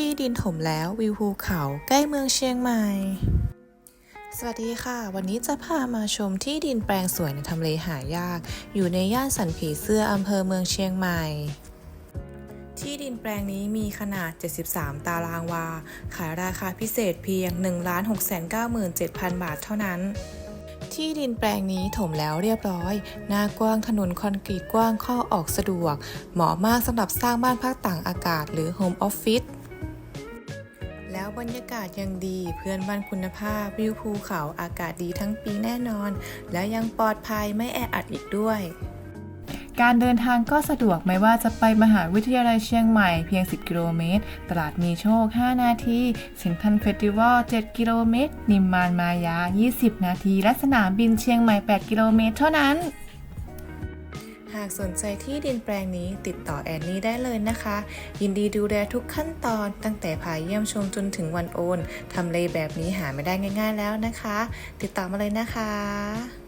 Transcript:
ที่ดินถมแล้ววิวภูเขาใกล้เมืองเชียงใหม่ สวัสดีค่ะ วันนี้จะพามาชมที่ดินแปลงสวยในทำเลหายาก อยู่ในย่านสันผีเสื้ออำเภอเมืองเชียงใหม่ ที่ดินแปลงนี้มีขนาด 73 ตารางวา ขายราคาพิเศษเพียง 1,697,000 บาทเท่านั้นที่ดินแปลงนี้ถมแล้วเรียบร้อย หน้ากว้างถนนคอนกรีตกว้างเข้าออกสะดวก เหมาะมากสำหรับสร้างบ้านพักต่างอากาศหรือโฮมออฟฟิศ แล้วบรรยากาศยังดี เพื่อนบ้านคุณภาพ วิวภูเขาอากาศดีทั้งปีแน่นอน แล้วยังปลอดภัยไม่แออัดอีกด้วย การเดินทางก็สะดวกไม่ว่าจะไปมหาวิทยาลัยเชียงใหม่เพียง 10 กิโลเมตร ตลาดมีโชค 5 นาที สินทันเฟสติวัล 7 กิโลเมตร นิมมานมายา 20 นาที และสนามบินเชียงใหม่ 8 กิโลเมตร เท่านั้น หากสนใจที่ดินแปลงนี้ติดต่อแอนนี่ได้เลยนะคะ ยินดีดูแลทุกขั้นตอนตั้งแต่พาเยี่ยมชมจนถึงวันโอนทำเลแบบนี้หาไม่ได้ง่าย ๆแล้วนะคะ ติดต่อมาเลยนะคะ